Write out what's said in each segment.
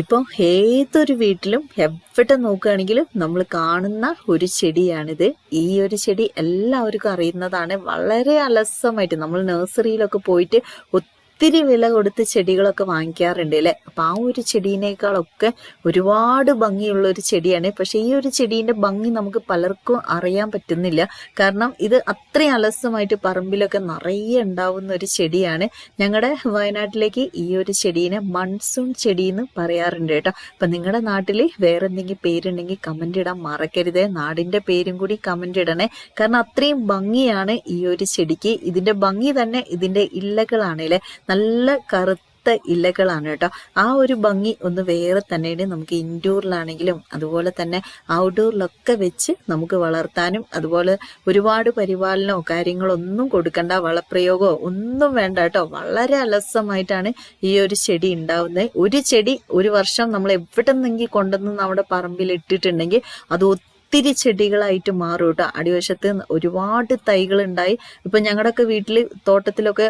ഇപ്പോൾ ഏതൊരു വീട്ടിലും എവിടെ നോക്കുകയാണെങ്കിലും നമ്മൾ കാണുന്ന ഒരു ചെടിയാണിത്. ഈ ഒരു ചെടി എല്ലാവർക്കും അറിയുന്നതാണ്. വളരെ അലസമായിട്ട് നമ്മൾ നഴ്സറിയിലൊക്കെ പോയിട്ട് ഒത്തിരി വില കൊടുത്ത് ചെടികളൊക്കെ വാങ്ങിക്കാറുണ്ട് അല്ലേ? അപ്പം ആ ഒരു ചെടീനേക്കാളൊക്കെ ഒരുപാട് ഭംഗിയുള്ള ഒരു ചെടിയാണ്. പക്ഷെ ഈ ഒരു ചെടീന്റെ ഭംഗി നമുക്ക് പലർക്കും അറിയാൻ പറ്റുന്നില്ല. കാരണം ഇത് അത്രയും അലസമായിട്ട് പറമ്പിലൊക്കെ നിറയെ ഉണ്ടാവുന്ന ഒരു ചെടിയാണ്. ഞങ്ങളുടെ വയനാട്ടിലേക്ക് ഈ ഒരു ചെടീനെ മൺസൂൺ ചെടി എന്ന് പറയാറുണ്ട് കേട്ടോ. അപ്പം നിങ്ങളുടെ നാട്ടിൽ വേറെ എന്തെങ്കിലും പേരുണ്ടെങ്കിൽ കമന്റ് ഇടാൻ മറക്കരുത്. നാടിന്റെ പേരും കൂടി കമന്റ് ഇടണേ. കാരണം അത്രയും ഭംഗിയാണ് ഈ ഒരു ചെടിക്ക്. ഇതിന്റെ ഭംഗി തന്നെ ഇതിന്റെ ഇലകളാണ് അല്ലേ? നല്ല കറുത്ത ഇലകളാണ് കേട്ടോ. ആ ഒരു ഭംഗി ഒന്ന് വേറെ തന്നെയാണ് നമുക്ക് ഇൻഡോറിലാണെങ്കിലും അതുപോലെ തന്നെ ഔട്ട്ഡോറിലൊക്കെ വെച്ച് നമുക്ക് വളർത്താനും അതുപോലെ ഒരുപാട് പരിപാലനമോ കാര്യങ്ങളോ ഒന്നും കൊടുക്കണ്ട വളപ്രയോഗമോ ഒന്നും വേണ്ട കേട്ടോ. വളരെ അലസമായിട്ടാണ് ഈ ഒരു ചെടി ഉണ്ടാവുന്നത്. ഒരു ചെടി ഒരു വർഷം നമ്മൾ എവിടെ നിന്നെങ്കിൽ കൊണ്ടുവന്ന് നമ്മുടെ പറമ്പിൽ ഇട്ടിട്ടുണ്ടെങ്കിൽ അത് ഒത്തിരി ചെടികളായിട്ട് മാറും കേട്ടോ. അടിവശത്ത് ഒരുപാട് തൈകൾ ഉണ്ടായി ഇപ്പൊ ഞങ്ങളുടെയൊക്കെ വീട്ടിൽ തോട്ടത്തിലൊക്കെ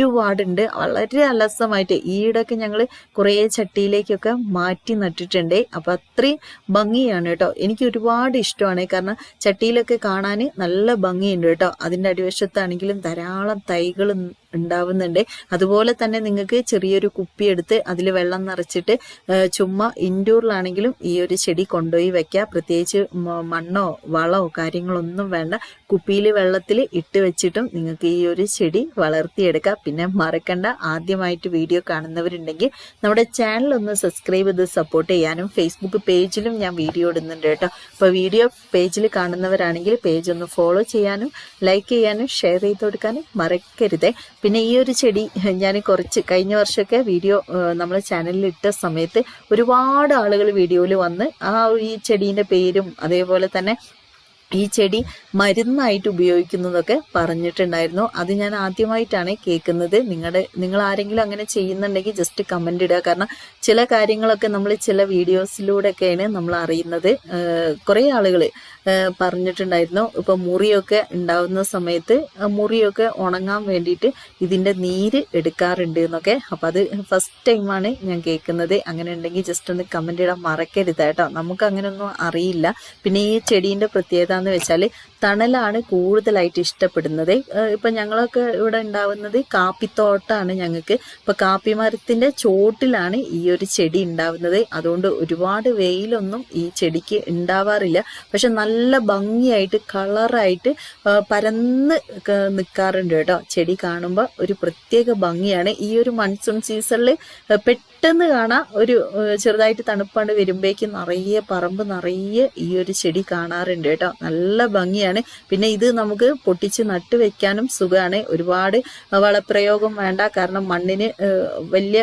ഒരുപാടുണ്ട് വളരെ അലസമായിട്ട് ഈയിടൊക്കെ ഞങ്ങൾ കുറേ ചട്ടിയിലേക്കൊക്കെ മാറ്റി നട്ടിട്ടുണ്ട്. അപ്പം അത്രയും ഭംഗിയാണ് കേട്ടോ. എനിക്ക് ഒരുപാട് ഇഷ്ടമാണ്. കാരണം ചട്ടിയിലൊക്കെ കാണാൻ നല്ല ഭംഗിയുണ്ട് കേട്ടോ. അതിന്റെ അടിവശത്താണെങ്കിലും ധാരാളം തൈകൾ ഉണ്ടാവുന്നുണ്ട്. അതുപോലെ തന്നെ നിങ്ങൾക്ക് ചെറിയൊരു കുപ്പി എടുത്ത് അതിൽ വെള്ളം നിറച്ചിട്ട് ചുമ്മാ ഇൻഡോറിലാണെങ്കിലും ഈ ഒരു ചെടി കൊണ്ടുപോയി വെക്കുക പ്രത്യേകിച്ച് മണ്ണോ വളമോ കാര്യങ്ങളൊന്നും വേണ്ട. കുപ്പിയിൽ വെള്ളത്തിൽ ഇട്ട് വെച്ചിട്ടും നിങ്ങൾക്ക് ഈ ഒരു ചെടി വളർത്തിയെടുക്കാം. പിന്നെ മറക്കണ്ട ആദ്യമായിട്ട് വീഡിയോ കാണുന്നവരുണ്ടെങ്കിൽ നമ്മുടെ ചാനൽ ഒന്ന് സബ്സ്ക്രൈബ് ചെയ്ത് സപ്പോർട്ട് ചെയ്യാനും ഫേസ്ബുക്ക് പേജിലും ഞാൻ വീഡിയോ ഇടുന്നുണ്ട് കേട്ടോ. അപ്പോൾ വീഡിയോ പേജിൽ കാണുന്നവരാണെങ്കിൽ പേജ് ഒന്ന് ഫോളോ ചെയ്യാനും ലൈക്ക് ചെയ്യാനും ഷെയർ ചെയ്ത് കൊടുക്കാനും മറക്കരുതേ. പിന്നെ ഈ ഒരു ചെടി ഞാൻ കുറച്ച് കഴിഞ്ഞ വർഷമൊക്കെ വീഡിയോ നമ്മൾ ചാനലിൽ ഇട്ട സമയത്ത് ഒരുപാട് ആളുകൾ വീഡിയോയിൽ വന്ന് ആ ഈ ചെടീന്റെ പേരും അതേപോലെ തന്നെ ഈ ചെടി മരുന്നായിട്ട് ഉപയോഗിക്കുന്നതൊക്കെ പറഞ്ഞിട്ടുണ്ടായിരുന്നു. അത് ഞാൻ ആദ്യമായിട്ടാണ് കേൾക്കുന്നത്. നിങ്ങളുടെ നിങ്ങൾ ആരെങ്കിലും അങ്ങനെ ചെയ്യുന്നുണ്ടെങ്കിൽ ജസ്റ്റ് കമന്റ് ഇടുക. കാരണം ചില കാര്യങ്ങളൊക്കെ നമ്മൾ ചില വീഡിയോസിലൂടെയൊക്കെയാണ് നമ്മൾ അറിയുന്നത്. കുറേ ആളുകൾ പറഞ്ഞിട്ടുണ്ടായിരുന്നു. ഇപ്പോൾ മുറിയൊക്കെ ഉണ്ടാവുന്ന സമയത്ത് മുറിയൊക്കെ ഉണങ്ങാൻ വേണ്ടിയിട്ട് ഇതിന്റെ നീര് എടുക്കാറുണ്ട് എന്നൊക്കെ. അപ്പം അത് ഫസ്റ്റ് ടൈമാണ് ഞാൻ കേൾക്കുന്നത്. അങ്ങനെ ഉണ്ടെങ്കിൽ ജസ്റ്റ് ഒന്ന് കമന്റ് ഇടാൻ മറക്കരുത് കേട്ടോ. നമുക്ക് അങ്ങനെയൊന്നും അറിയില്ല. പിന്നെ ഈ ചെടീന്റെ പ്രത്യേകത എന്ന് വെച്ചാൽ തണലാണ് കൂടുതലായിട്ട് ഇഷ്ടപ്പെടുന്നത്. ഇപ്പം ഞങ്ങളൊക്കെ ഇവിടെ ഉണ്ടാവുന്നത് കാപ്പിത്തോട്ടാണ് ഞങ്ങൾക്ക് ഇപ്പം കാപ്പി മരത്തിന്റെ ചോട്ടിലാണ് ഈ ഒരു ചെടി ഉണ്ടാവുന്നത്. അതുകൊണ്ട് ഒരുപാട് വെയിലൊന്നും ഈ ചെടിക്ക് ഉണ്ടാവാറില്ല. പക്ഷെ നല്ല ഭംഗിയായിട്ട് കളറായിട്ട് പരന്ന് നിൽക്കാറുണ്ട് കേട്ടോ. ചെടി കാണുമ്പോൾ ഒരു പ്രത്യേക ഭംഗിയാണ്. ഈ ഒരു മൺസൂൺ സീസണിൽ പെട്ടെന്ന് കാണാം ഒരു ചെറുതായിട്ട് തണുപ്പാണ്ട് വരുമ്പോഴേക്കും നിറയെ പറമ്പ് നിറയെ ഈ ഒരു ചെടി കാണാറുണ്ട് കേട്ടോ. നല്ല ഭംഗിയാണ്. പിന്നെ ഇത് നമുക്ക് പൊട്ടിച്ച് നട്ട് വെക്കാനും സുഖമാണ് ഒരുപാട് വളപ്രയോഗം വേണ്ട. കാരണം മണ്ണിന് വലിയ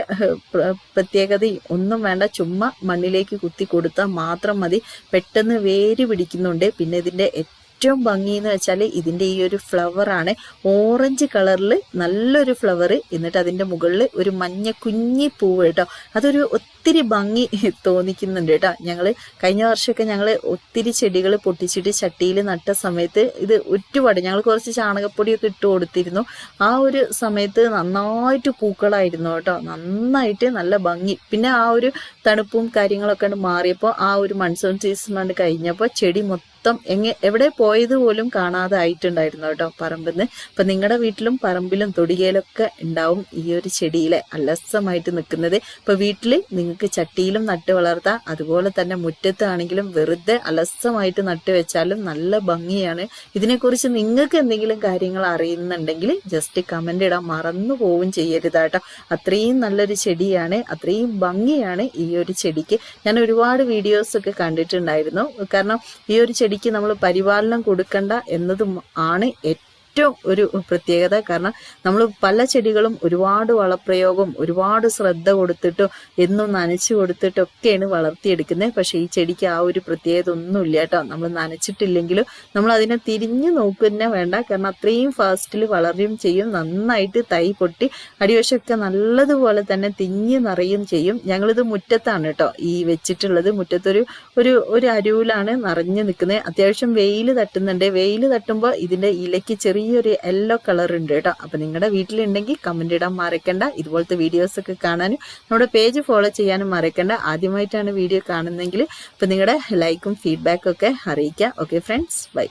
പ്രത്യേകത ഒന്നും വേണ്ട. ചുമ്മാ മണ്ണിലേക്ക് കുത്തി കൊടുത്താൽ മാത്രം മതി. പെട്ടെന്ന് വേര് പിടിക്കുന്നുണ്ട്. പിന്നെ ഇതിന്റെ ഏറ്റവും ഭംഗി എന്ന് വെച്ചാൽ ഇതിന്റെ ഈ ഒരു ഫ്ലവറാണ് ഓറഞ്ച് കളറിൽ നല്ലൊരു ഫ്ലവർ എന്നിട്ട് അതിന്റെ മുകളിൽ ഒരു മഞ്ഞ കുഞ്ഞി പൂവ് കേട്ടോ. അതൊരു ഒത്തിരി ഭംഗി തോന്നിക്കുന്നുണ്ട് കേട്ടോ. ഞങ്ങൾ കഴിഞ്ഞ വർഷമൊക്കെ ഞങ്ങൾ ഒത്തിരി ചെടികൾ പൊട്ടിച്ചിട്ട് ചട്ടിയിൽ നട്ട സമയത്ത് ഇത് ഒരുപാട് ഞങ്ങൾ കുറച്ച് ചാണകപ്പൊടിയൊക്കെ ഇട്ട് കൊടുത്തിരുന്നു. ആ ഒരു സമയത്ത് നന്നായിട്ട് പൂക്കളായിരുന്നു കേട്ടോ. നന്നായിട്ട് നല്ല ഭംഗി. പിന്നെ ആ ഒരു തണുപ്പും കാര്യങ്ങളൊക്കെ മാറിയപ്പോൾ ആ ഒരു മൺസൂൺ സീസൺ കഴിഞ്ഞപ്പോൾ ചെടി മൊത്തം മൊത്തം എങ്ങ എവിടെ പോയത് പോലും കാണാതെ ആയിട്ടുണ്ടായിരുന്നു കേട്ടോ പറമ്പിന്ന്. അപ്പൊ നിങ്ങളുടെ വീട്ടിലും പറമ്പിലും തൊടികയിലൊക്കെ ഉണ്ടാവും ഈ ഒരു ചെടിയിലെ അലസമായിട്ട് നിൽക്കുന്നത് ഇപ്പൊ വീട്ടിൽ നിങ്ങൾക്ക് ചട്ടിയിലും നട്ട് വളർത്താം. അതുപോലെ തന്നെ മുറ്റത്താണെങ്കിലും വെറുതെ അലസമായിട്ട് നട്ട് വെച്ചാലും നല്ല ഭംഗിയാണ്. ഇതിനെക്കുറിച്ച് നിങ്ങൾക്ക് എന്തെങ്കിലും കാര്യങ്ങൾ അറിയുന്നുണ്ടെങ്കിൽ ജസ്റ്റ് കമന്റ് ഇടാൻ മറന്നു പോവും ചെയ്യരുത് കേട്ടോ. അത്രയും നല്ലൊരു ചെടിയാണ് അത്രയും ഭംഗിയാണ് ഈ ഒരു ചെടിക്ക്. ഞാൻ ഒരുപാട് വീഡിയോസ് ഒക്കെ കണ്ടിട്ടുണ്ടായിരുന്നു. കാരണം ഈ ഒരു ചെടി ചെടിക്ക് നമ്മൾ പരിപാലനം കൊടുക്കണ്ട എന്നതും ആണ് ഏറ്റവും ഏറ്റവും ഒരു പ്രത്യേകത. കാരണം നമ്മൾ പല ചെടികളും ഒരുപാട് വളപ്രയോഗം ഒരുപാട് ശ്രദ്ധ കൊടുത്തിട്ടോ എന്നും നനച്ചു കൊടുത്തിട്ടൊക്കെയാണ് വളർത്തിയെടുക്കുന്നത് പക്ഷെ ഈ ചെടിക്ക് ആ ഒരു പ്രത്യേകത ഒന്നുമില്ല കേട്ടോ. നമ്മൾ നനച്ചിട്ടില്ലെങ്കിലും നമ്മൾ അതിനെ തിരിഞ്ഞു നോക്കുക വേണ്ട. കാരണം അത്രയും ഫാസ്റ്റിൽ വളരുകയും ചെയ്യും. നന്നായിട്ട് തൈ പൊട്ടി അടിവശമൊക്കെ നല്ലതുപോലെ തന്നെ തിങ്ങി നിറയും ചെയ്യും. ഞങ്ങളിത് മുറ്റത്താണ് കേട്ടോ ഈ വെച്ചിട്ടുള്ളത്. മുറ്റത്തൊരു ഒരു ഒരു അരുവിലാണ് നിറഞ്ഞു നിൽക്കുന്നത് അത്യാവശ്യം വെയിൽ തട്ടുന്നുണ്ട്. വെയിൽ തട്ടുമ്പോൾ ഇതിന്റെ ഇലയ്ക്ക് ചെറിയ ചെറിയൊരു യെല്ലോ കളർ ഉണ്ട് കേട്ടോ. അപ്പൊ നിങ്ങളുടെ വീട്ടിലുണ്ടെങ്കിൽ കമന്റ് ഇടാൻ മറക്കണ്ട. ഇതുപോലത്തെ വീഡിയോസ് ഒക്കെ കാണാനും നമ്മുടെ പേജ് ഫോളോ ചെയ്യാനും മറക്കണ്ട. ആദ്യമായിട്ടാണ് വീഡിയോ കാണുന്നതെങ്കിൽ അപ്പൊ നിങ്ങളുടെ ലൈക്കും ഫീഡ്ബാക്കും ഒക്കെ അറിയിക്കുക ഓക്കെ ഫ്രണ്ട്സ് ബൈ